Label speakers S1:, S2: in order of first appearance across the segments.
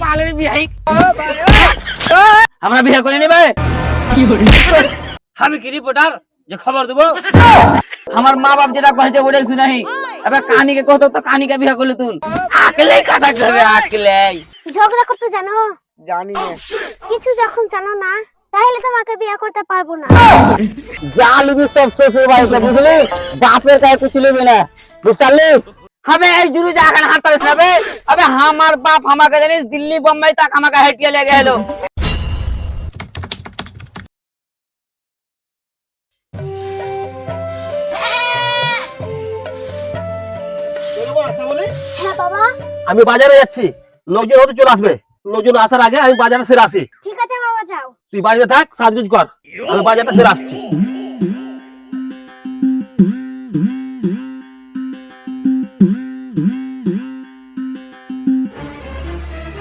S1: বিহাই আমরা বিয়ে করে নেবে? আমি কি রিপোর্টার যে খবর দেবো? আমার মা বাপ যেটা কয়েছে ওটাই শুনাহি এবার কানিকে কত তো কানিকে বিয়ে করলে তুই। আকলে কাটা যাবে আকলে
S2: ঝগড়া করতে জানো?
S3: জানি
S2: কিছু যখন জানো না তাহলে তোমাকে বিয়ে করতে পারব না।
S3: যা লিবি সব শ্বশুর বাড়িতে বুঝলি? বাপের গায়ে কিছু লিবি না। বুঝতে পারলি?
S1: हमें এই জুরু জাগান হাতারে সবে আবে আমার বাপ আমাকে জানিস দিল্লি বোম্বাই তাক আমাকে হেটিয়ে
S2: লেগে এলো
S3: আমি বাজারে যাচ্ছি। লোকজন হতে চলে আসবে। লোকজন আসার আগে আমি বাজারে সেরে আসি।
S2: ঠিক আছে বাবা যাও।
S3: তুই বাজারে থাক সাজগুজ কর। আমি বাজারে সেরে আসছি।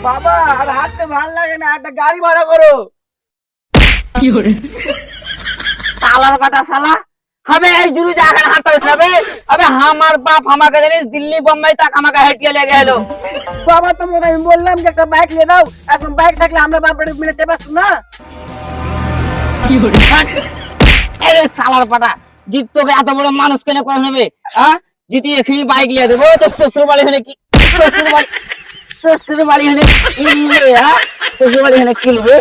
S1: বাবা আর হাঁটতে ভালো লাগে না একটা গাড়ি ভাড়া করো কি করে সালার পাটা সালা हमें एक जुरू जाकर हाथ पर सबे अबे हमार बाप हमार का जानिस दिल्ली बम्बई तक हमार का हटिया ले गए लो
S4: बाबा तुम उधर हम बोल रहा हम बाइक ले दो ऐसा बाइक थक हमरा बाप बड़े मेरे चेपा
S1: सुना की बोल अरे सालार पटा জিত তোকে এত বড় মানুষ কেন করে নেবে হ্যাঁ জিতি এখানে বাইক নিয়ে দেবো তো শ্বশুর বাড়ি হলে কি শ্বশুর বাড়ি শ্বশুর বাড়ি হলে কিনবে হ্যাঁ? শ্বশুর বাড়ি হলে কিনবে।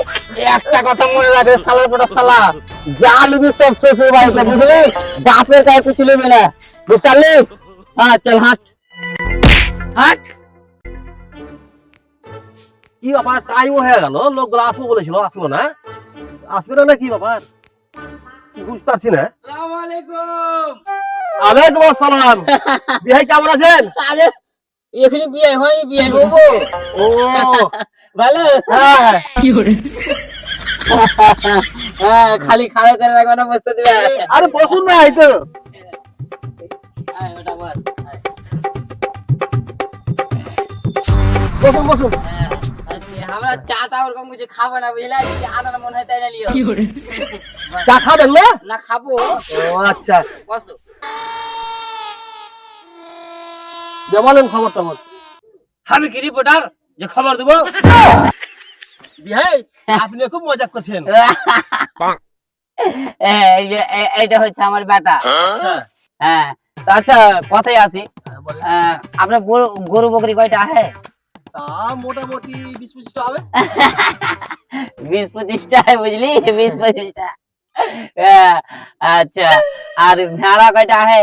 S1: একটা কথা মনে রাখবে সালার পাটা সালা।
S3: যা লিবি সব শ্বশুর বাড়িতে বুঝলি? বাপের গায়ে কিছু লিবি না। বুঝতে পারলি? হ্যাঁ চল হাঁট।
S1: হাট।
S3: কি ব্যাপার? টাইমও হয়ে গেল লোকগুলো আসব বলেছিল আসলো না। আসবে না না কি ব্যাপার? বুঝতে পারছি না।
S1: আসসালামু আলাইকুম।
S3: আলাইকুম আসসালাম। বিহাই কেমন আছেন?
S1: আরে এখানে বিয়ে হয়নি বিয়ে হব।
S3: ও।
S1: ভালো?
S3: হ্যাঁ।
S1: হ্যাঁ খালি খাড়া করে রাখবে না বসতে দিবে।
S3: আরে বসুন না এই তো। বসুন বসুন।
S1: হ্যাঁ, আমরা চাটা ওরকম কিছু খাব না বুঝলা? মনে হয় তাই না লিও?
S3: চা খাবেন না?
S1: না খাব।
S3: ও আচ্ছা।
S1: বসো।
S3: যে বলেন খবর টবর
S1: আমি কি রিপোর্টার যে খবর দেবো?
S3: বিহাই আপনি খুব মজা করছেন।
S1: হ্যাঁ, এই যে এইটা হচ্ছে আমার বেটা।
S3: হ্যাঁ,
S1: হ্যাঁ আচ্ছা কথাই আসি। আহ, আপনার গরু গরু বকরি কয়টা আছে?
S3: মোটামুটি বিশ পঁচিশটা হবে।
S1: বিশ পঁচিশটা বুঝলি? বিশ পঁচিশটা। হ্যাঁ, আচ্ছা আর ভেড়া কয়টা আছে?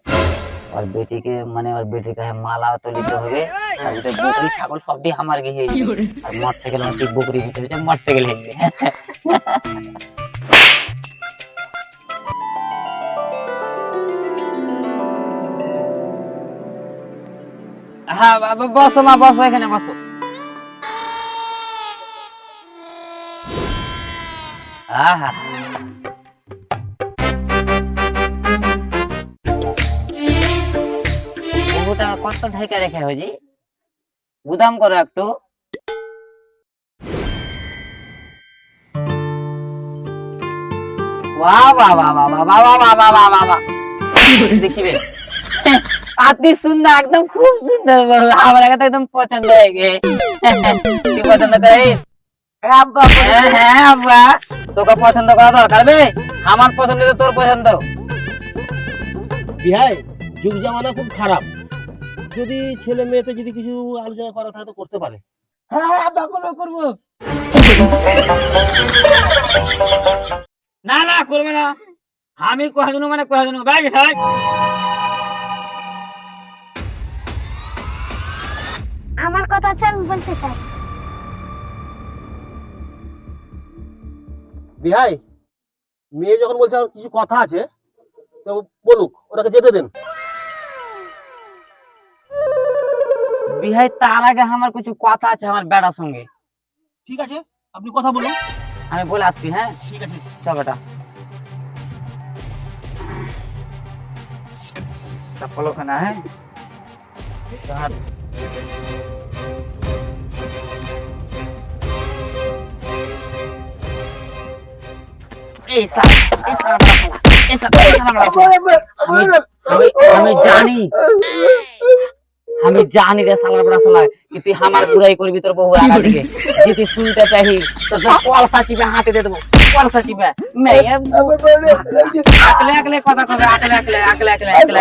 S1: আর বেটিকে মানে ওর বেটির গায়ে মালা তুলিতে হবে আর যে বকরি ছাগল সব আমার গিয়ে আর মরতে গেলে আমি বকরি ভিতরে যে মরতে গেলে হ্যাঁ বাবা বসো মা বসো এখানে বসো লেবুটা কত ঢাইকা রেখে হয়েছি। গুদাম করো একটু। দেখিবে? সুন্দর একদম খুব সুন্দর আমার কাছে একদম পছন্দ হয়ে গে কি পছন্দ হ্যাঁ, হ্যাঁ, তোকে পছন্দ করা দরকার আমার পছন্দ তোর পছন্দ।
S3: বিহাই যুগ জামানা খুব খারাপ। যদি ছেলে মেয়েতে যদি কিছু আলোচনা করা থাকে তো করতে পারে।
S4: হ্যাঁ আব্বা করব করব।
S1: না না করবে না। আমি কোহা দিনু মানে
S2: আমার কথা আছে আমি বলতে চাই
S3: বিহাই মেয়ে যখন বলছে আমার কিছু কথা আছে তো বলুক ওটাকে যেতে দেন।
S1: বিহাই তার আগে আমার কিছু কথা আছে আমার বেড়ার সঙ্গে।
S3: ঠিক আছে আপনি কথা বলুন।
S1: আমি বলে আসছি হ্যাঁ?
S3: ঠিক আছে।
S1: চল বেটা। চপ্পল ওখানে হ্যাঁ? চল। এই সাল এই সাল এই সাল এই সাল আমি আমি আমি জানি। আমি জানি রে সালার বড়া সালা কি তুই আমার বুড়াই করবি তোর বহু আগা থেকে যে তুই শুনতে চাহি তো তোর কলসা চিপে হাতে দিয়ে দেবো কলসা চিপে আকলে আকলে কথা কবে আকলে আকলে আকলে আকলে আকলে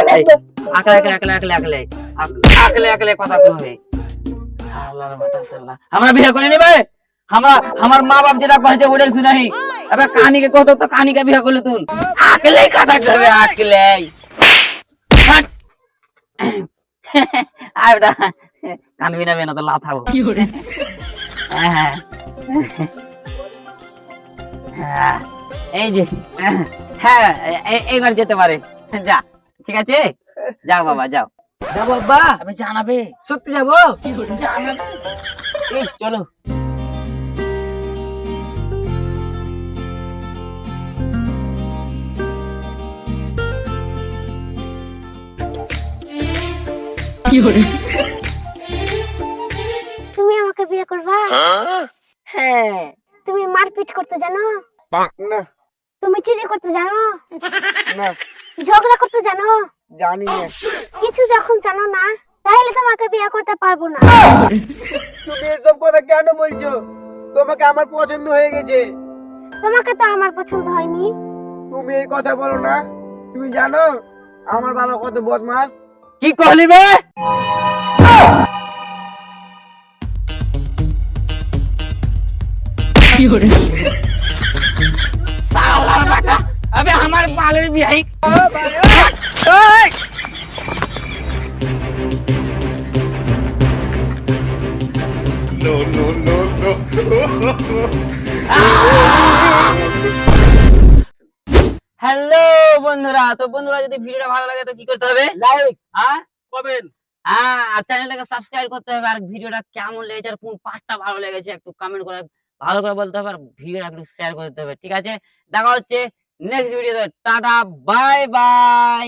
S1: আকলে আকলে আকলে আকলে আকলে আকলে আকলে কথা কবে সালার বেটা সালা আমরা বিয়ে করে নিবে আমরা আমার মা বাপ যেটা কয়েছে ওটাই শুনাই এবার কানিকে কত তো কানিকে বিয়ে করলে তুই আকলে কথা কবে আকলে হাট। আর ওটা কানবি না বেনা তো লাথাবো। হ্যাঁ হ্যাঁ। হ্যাঁ, এই যে হ্যাঁ এইবার যেতে পারে। যা ঠিক আছে? যাও বাবা যাও।
S4: যাব বাবা
S1: আমি জানাবে।
S4: সত্যি যাব?
S1: চলো।
S2: তুমি আমাকে বিয়ে করবা?
S1: হ্যাঁ?
S2: তুমি মারপিট করতে জানো?
S4: না।
S2: তুমি চুরি করতে জানো?
S4: না।
S2: ঝগড়া করতে জানো?
S4: জানি না।
S2: কিছু যখন জানো না তাহলে তোমাকে বিয়ে করতে পারব না।
S4: তুমি এসব কথা কেন বলছো? তোমাকে আমার পছন্দ হয়ে গেছে।
S2: তোমাকে তো আমার পছন্দ হয়নি।
S4: তুমি এই কথা বলো না। তুমি জানো আমার বাবা কত বদমাস।
S1: কি কহলি বে? কি করে? সালার বেটা আবে আমার পালের বিহাই নো নো নো নো। বন্ধুরা তো বন্ধুরা যদি ভিডিওটা ভালো লাগে তো কি করতে হবে? লাইক আর
S3: কমেন্ট
S1: হ্যাঁ আর চ্যানেলটাকে সাবস্ক্রাইব করতে হবে আর ভিডিওটা কেমন লেগেছে আর কোন পার্টটা ভালো লেগেছে একটু কমেন্ট করে ভালো করে বলতে হবে আর ভিডিওটা একটু শেয়ার করতে দিতে হবে ঠিক আছে? দেখা হচ্ছে নেক্সট ভিডিওতে টাটা বাই বাই